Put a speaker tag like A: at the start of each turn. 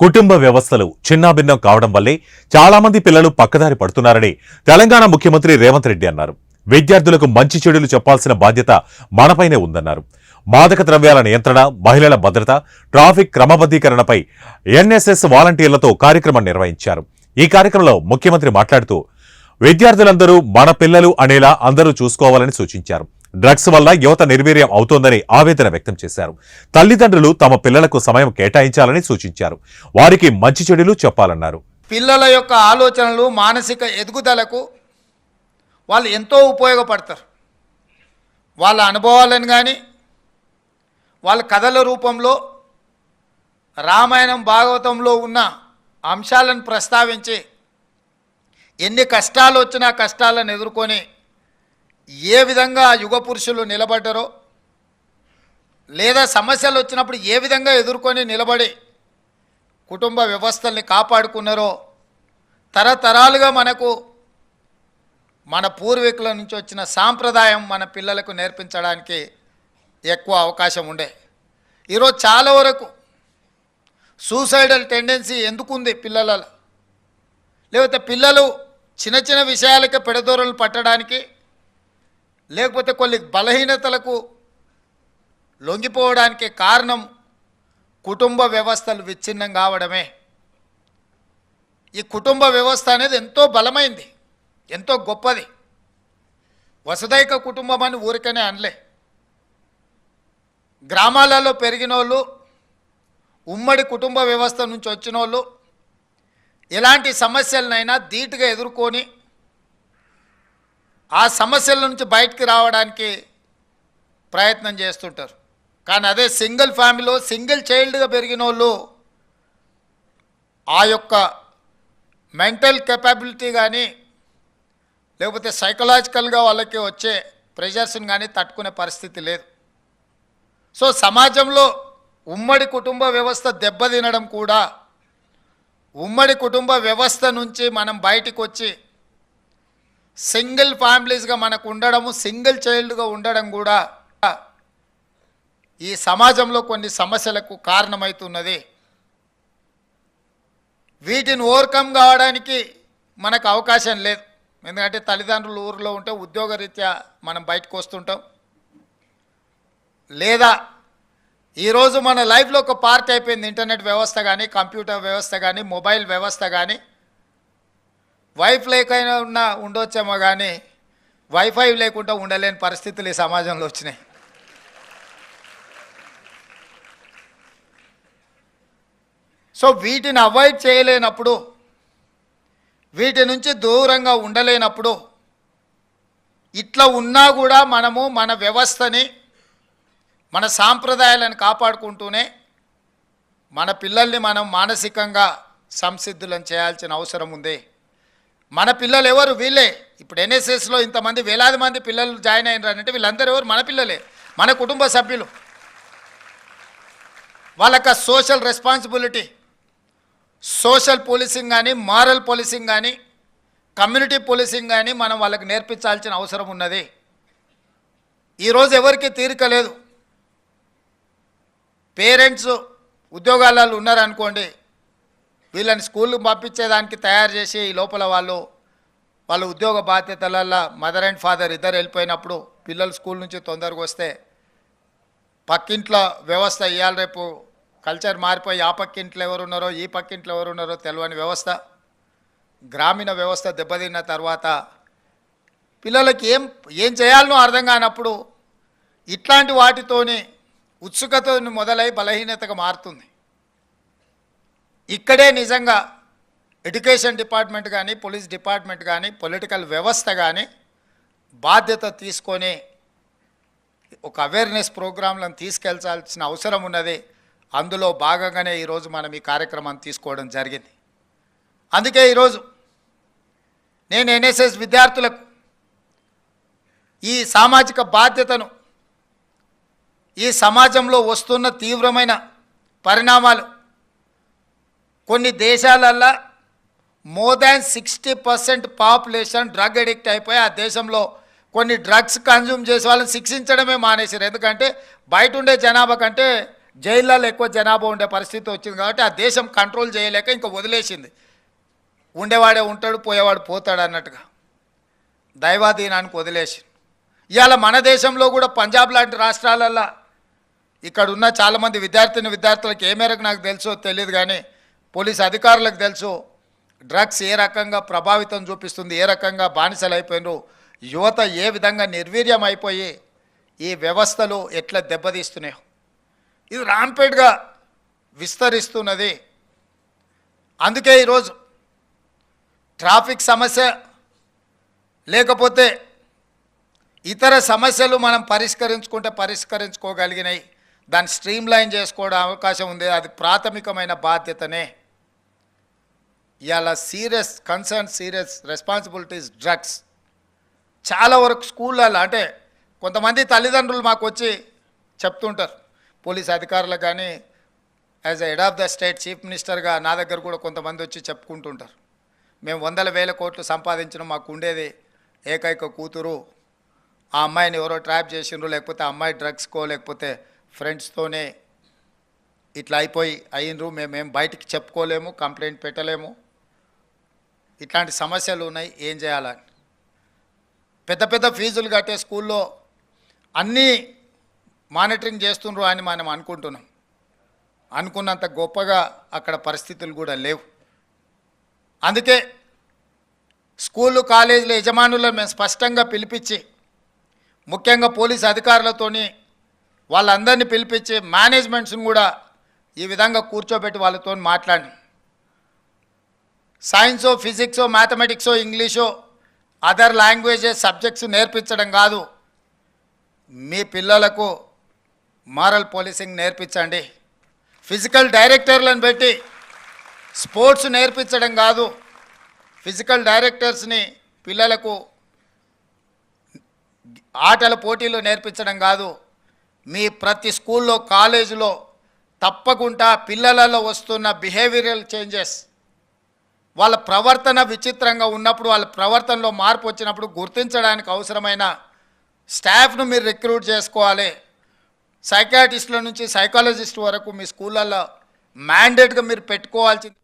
A: కుటుంబ వ్యవస్థలు చిన్నాభిన్నం కావడం వల్లే చాలామంది పిల్లలు పక్కదారి పడుతున్నారని తెలంగాణ ముఖ్యమంత్రి రేవంత్ రెడ్డి అన్నారు. విద్యార్థులకు మంచి చెడులు చెప్పాల్సిన బాధ్యత మనపైనే ఉందన్నారు. మాదక ద్రవ్యాల నియంత్రణ మహిళల భద్రత ట్రాఫిక్ క్రమబద్ధీకరణపై ఎన్ఎస్ఎస్ వాలంటీర్లతో కార్యక్రమం నిర్వహించారు. ఈ కార్యక్రమంలో ముఖ్యమంత్రి మాట్లాడుతూ విద్యార్థులందరూ మన పిల్లలు అనేలా అందరూ చూసుకోవాలని సూచించారు. డ్రగ్స్ వల్ల యువత నిర్వీర్యం అవుతోందని ఆవేదన వ్యక్తం చేశారు. తల్లిదండ్రులు తమ పిల్లలకు సమయం కేటాయించాలని సూచించారు. వారికి మంచి చెడులు చెప్పాలన్నారు.
B: పిల్లల యొక్క ఆలోచనలు మానసిక ఎదుగుదలకు వాళ్ళు ఎంతో ఉపయోగపడతారు. వాళ్ళ అనుభవాలను కానీ వాళ్ళ కథల రూపంలో రామాయణం భాగవతంలో ఉన్న అంశాలను ప్రస్తావించి ఎన్ని కష్టాలు వచ్చినా కష్టాలను ఎదుర్కొని ఏ విధంగా యుగ పురుషులు నిలబడ్డరో లేదా సమస్యలు వచ్చినప్పుడు ఏ విధంగా ఎదుర్కొని నిలబడి కుటుంబ వ్యవస్థల్ని కాపాడుకున్నారో తరతరాలుగా మనకు మన పూర్వీకుల నుంచి వచ్చిన సాంప్రదాయం మన పిల్లలకు నేర్పించడానికి ఎక్కువ అవకాశం ఉండే. ఈరోజు చాలా వరకు సూసైడల్ టెండెన్సీ ఎందుకుంది పిల్లలలో? లేకపోతే పిల్లలు చిన్న చిన్న విషయాలకే పెడదోరలు పట్టడానికి లేకపోతే కొన్ని బలహీనతలకు లొంగిపోవడానికి కారణం కుటుంబ వ్యవస్థలు విచ్ఛిన్నం కావడమే. ఈ కుటుంబ వ్యవస్థ అనేది ఎంతో బలమైంది ఎంతో గొప్పది. వసుదైక కుటుంబం అని ఊరికనే అనలే. గ్రామాలలో పెరిగిన వాళ్ళు ఉమ్మడి కుటుంబ వ్యవస్థ నుంచి వచ్చిన వాళ్ళు ఎలాంటి సమస్యలనైనా ధీటుగా ఎదుర్కొని ఆ సమస్యల నుంచి బయటకు రావడానికి ప్రయత్నం చేస్తుంటారు. కానీ అదే సింగిల్ ఫ్యామిలీలో సింగిల్ చైల్డ్గా పెరిగిన వాళ్ళు ఆ యొక్క మెంటల్ కెపాబిలిటీ కానీ లేకపోతే సైకలాజికల్గా వాళ్ళకి వచ్చే ప్రెషర్స్ని కానీ తట్టుకునే పరిస్థితి లేదు. సో సమాజంలో ఉమ్మడి కుటుంబ వ్యవస్థ దెబ్బతినడం కూడా ఉమ్మడి కుటుంబ వ్యవస్థ నుంచి మనం బయటికి వచ్చి సింగిల్ ఫ్యామిలీస్గా మనకు ఉండడము సింగిల్ చైల్డ్గా ఉండడం కూడా ఈ సమాజంలో కొన్ని సమస్యలకు కారణమవుతున్నది వీటిని ఓవర్కమ్ కావడానికి మనకు అవకాశం లేదు. ఎందుకంటే తల్లిదండ్రులు ఊరిలో ఉంటే ఉద్యోగరీత్యా మనం బయటకు వస్తుంటాం. లేదా ఈరోజు మన లైఫ్లో ఒక పార్ట్ అయిపోయింది ఇంటర్నెట్ వ్యవస్థ కానీ కంప్యూటర్ వ్యవస్థ కానీ మొబైల్ వ్యవస్థ కానీ వైఫ్ లేకైనా ఉన్నా ఉండొచ్చేమో కానీ వైఫై లేకుండా ఉండలేని పరిస్థితులు ఈ సమాజంలో వచ్చినాయి. సో వీటిని అవాయిడ్ చేయలేనప్పుడు వీటి నుంచి దూరంగా ఉండలేనప్పుడు ఇట్లా ఉన్నా కూడా మనము మన వ్యవస్థని మన సాంప్రదాయాలను కాపాడుకుంటూనే మన పిల్లల్ని మనం మానసికంగా సంసిద్ధులను చేయాల్సిన అవసరం ఉంది. మన పిల్లలు ఎవరు? వీళ్ళే. ఇప్పుడు ఎన్ఎస్ఎస్లో ఇంతమంది వేలాది మంది పిల్లలు జాయిన్ అయినారంటే వీళ్ళందరూ ఎవరు? మన పిల్లలే. మన కుటుంబ సభ్యులు. వాళ్ళకి సోషల్ రెస్పాన్సిబిలిటీ. సోషల్ పోలీసింగ్ కానీ మారల్ పోలీసింగ్ కానీ కమ్యూనిటీ పోలీసింగ్ కానీ మనం వాళ్ళకి నేర్పించాల్సిన అవసరం ఉన్నది. ఈరోజు ఎవరికి తీరిక లేదు. పేరెంట్స్ ఉద్యోగాలలో ఉన్నారనుకోండి వీళ్ళని స్కూల్కి పంపించేదానికి తయారు చేసి ఈ లోపల వాళ్ళు వాళ్ళ ఉద్యోగ బాధ్యతలల్లో మదర్ అండ్ ఫాదర్ ఇద్దరు వెళ్ళిపోయినప్పుడు పిల్లలు స్కూల్ నుంచి తొందరగా వస్తే పక్కింట్లో వ్యవస్థ ఇవాళ రేపు కల్చర్ మారిపోయి ఆ పక్కింట్లో ఎవరున్నారో ఈ పక్కింట్లో ఎవరున్నారో తెలియని వ్యవస్థ. గ్రామీణ వ్యవస్థ దెబ్బతిన్న తర్వాత పిల్లలకి ఏం ఏం చేయాలనో అర్థం కానప్పుడు ఇట్లాంటి వాటితోని ఉత్సుకత మొదలై బలహీనతగా మారుతుంది. ఇక్కడే నిజంగా ఎడ్యుకేషన్ డిపార్ట్మెంట్ కానీ పోలీస్ డిపార్ట్మెంట్ కానీ పొలిటికల్ వ్యవస్థ కానీ బాధ్యత తీసుకొని ఒక అవేర్నెస్ ప్రోగ్రాంలను తీసుకెళ్ళాల్సిన అవసరం ఉన్నది. అందులో భాగంగానే ఈరోజు మనం ఈ కార్యక్రమాన్ని తీసుకోవడం జరిగింది. అందుకే ఈరోజు నేను ఎన్ఎస్ఎస్ విద్యార్థులకు ఈ సామాజిక బాధ్యతను ఈ సమాజంలో వస్తున్న తీవ్రమైన పరిణామాలు కొన్ని దేశాలల్లో more than sixty percent population drug addict అయిపోయి ఆ దేశంలో కొన్ని డ్రగ్స్ కన్జ్యూమ్ చేసే వాళ్ళని శిక్షించడమే మానేశారు. ఎందుకంటే బయట ఉండే జనాభా కంటే జైళ్ళలో ఎక్కువ జనాభా ఉండే పరిస్థితి వచ్చింది కాబట్టి ఆ దేశం కంట్రోల్ చేయలేక ఇంకా వదిలేసింది. ఉండేవాడే ఉంటాడు పోయేవాడు పోతాడు అన్నట్టుగా. దైవాధీనానికి వదిలేసి ఇవాళ మన దేశంలో కూడా పంజాబ్ లాంటి రాష్ట్రాలల్లో ఇక్కడ ఉన్న చాలామంది విద్యార్థిని విద్యార్థులకు ఏ మేరకు నాకు తెలుసో తెలియదు కానీ పోలీస్ అధికారులకు తెలుసు డ్రగ్స్ ఏ రకంగా ప్రభావితం చూపిస్తుంది ఏ రకంగా బానిసలు అయిపోయినారు యువత ఏ విధంగా నిర్వీర్యం అయిపోయి ఈ వ్యవస్థలు ఎట్లా దెబ్బతీస్తున్నాయో. ఇది రాంపేట్గా విస్తరిస్తున్నది. అందుకే ఈరోజు ట్రాఫిక్ సమస్య లేకపోతే ఇతర సమస్యలు మనం పరిష్కరించుకుంటే పరిష్కరించుకోగలిగినాయి. దాన్ని స్ట్రీమ్ లైన్ చేసుకోవడం అవకాశం ఉంది. అది ప్రాథమికమైన బాధ్యతనే. ఇవాళ serious concern serious responsibilities drugs. చాలా వరకు స్కూళ్ళల్లో అంటే కొంతమంది తల్లిదండ్రులు మాకు వచ్చి చెప్తుంటారు. పోలీస్ అధికారులకు కానీ as head of the state chief మినిస్టర్గా నా దగ్గర కూడా కొంతమంది వచ్చి చెప్పుకుంటుంటారు. మేము వందల వేల కోట్లు సంపాదించడం మాకు ఉండేది ఏకైక కూతురు. ఆ అమ్మాయిని ఎవరో ట్రాప్ చేసిండ్రు లేకపోతే ఆ అమ్మాయి డ్రగ్స్కో లేకపోతే ఫ్రెండ్స్తోనే ఇట్లా అయిపోయి అయ్యిండ్రు. మేమేం బయటికి చెప్పుకోలేము కంప్లైంట్ పెట్టలేము. ఇట్లాంటి సమస్యలు ఉన్నాయి ఏం చేయాలని పెద్ద పెద్ద ఫీజులు కట్టే స్కూల్లో అన్నీ మానిటరింగ్ చేస్తుండ్రు అని మనం అనుకుంటున్నాం. అనుకున్నంత గొప్పగా అక్కడ పరిస్థితులు కూడా లేవు. అందుకే స్కూళ్ళు కాలేజీల యజమానులను మేము స్పష్టంగా పిలిపించి ముఖ్యంగా పోలీస్ అధికారులతోని వాళ్ళందరినీ పిలిపించి మేనేజ్మెంట్స్ని కూడా ఈ విధంగా కూర్చోబెట్టి వాళ్ళతో మాట్లాడి. సైన్సో ఫిజిక్సో మ్యాథమెటిక్సో ఇంగ్లీషో అదర్ లాంగ్వేజెస్ సబ్జెక్ట్స్ నేర్పించడం కాదు. మీ పిల్లలకు మారల్ పోలీసింగ్ నేర్పించండి. ఫిజికల్ డైరెక్టర్లను పెట్టి స్పోర్ట్స్ నేర్పించడం కాదు. ఫిజికల్ డైరెక్టర్స్ని పిల్లలకు ఆటల పోటీలు నేర్పించడం కాదు. మీ ప్రతి స్కూల్లో కాలేజీలో తప్పకుండా పిల్లలలో వస్తున్న బిహేవియరల్ చేంజెస్ వాళ్ళ ప్రవర్తన విచిత్రంగా ఉన్నప్పుడు వాళ్ళ ప్రవర్తనలో మార్పు వచ్చినప్పుడు గుర్తించడానికి అవసరమైన స్టాఫ్ను మీరు రిక్రూట్ చేసుకోవాలి. సైకాటిస్టుల నుంచి సైకాలజిస్ట్ వరకు మీ స్కూళ్ళల్లో మ్యాండేట్గా మీరు పెట్టుకోవాల్సింది